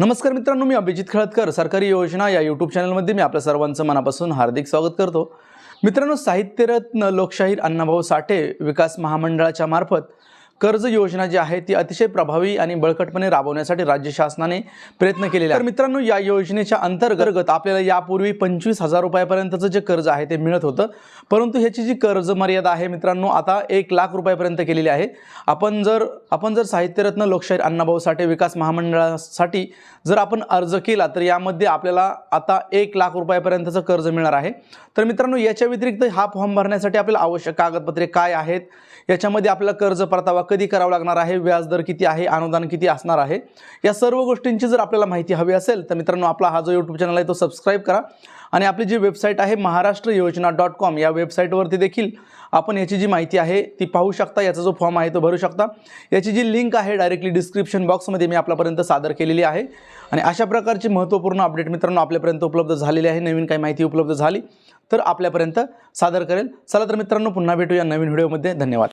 नमस्कार मित्रांनो मी अभिजित खळदकर सरकारी योजना या यूट्यूब चॅनलमध्ये मी आपल्या सर्वांचं मनापासून हार्दिक स्वागत करतो. मित्रांनो साहित्यरत्न लोकशाहीर अण्णाभाऊ साठे विकास महामंडळाच्या मार्फत कर्ज योजना जी आहे ती अतिशय प्रभावी आणि बळकटपणे राबवण्यासाठी राज्य शासनाने प्रयत्न केलेले आहे तर मित्रांनो या योजनेच्या अंतर्गत आपल्याला यापूर्वी पंचवीस हजार रुपयापर्यंतचं जे कर्ज आहे ते मिळत होतं. परंतु ह्याची जी कर्ज मर्यादा आहे मित्रांनो आता एक लाख रुपयापर्यंत केलेली आहे. आपण जर आपण जर साहित्यरत्न लोकशाहीर अण्णाभाऊ साठे विकास महामंडळासाठी जर आपण अर्ज केला तर यामध्ये आपल्याला आता एक लाख रुपयापर्यंतचं कर्ज मिळणार आहे. तर मित्रांनो याच्या व्यतिरिक्त हा फॉर्म भरण्यासाठी आपल्याला आवश्यक कागदपत्रे काय आहेत? याच्यामध्ये आपल्याला कर्ज परतावा कधी करावा लागणार आहे? व्याजदर किती आहे? अनुदान किती असणार आहे? या सर्व गोष्टींची जर आपल्याला माहिती हवी असेल तर मित्रांनो आपला हा जो यूट्यूब चॅनल आहे तो सबस्क्राईब करा. आणि आपली जी वेबसाईट आहे महाराष्ट्र योजना डॉट कॉम या वेबसाईटवरती देखील आपण याची जी माहिती आहे ती पाहू शकता. याचा जो फॉर्म आहे तो भरू शकता. याची जी लिंक आहे डायरेक्टली डिस्क्रिप्शन बॉक्समध्ये मी आपल्यापर्यंत सादर केलेली आहे. आणि अशा प्रकारची महत्त्वपूर्ण अपडेट मित्रांनो आपल्यापर्यंत उपलब्ध झालेली आहे. नवीन काही माहिती उपलब्ध झाली तर आपल्यापर्यंत सादर करेल. चला तर मित्रांनो पुन्हा भेटूया नवीन व्हिडिओमध्ये धन्यवाद.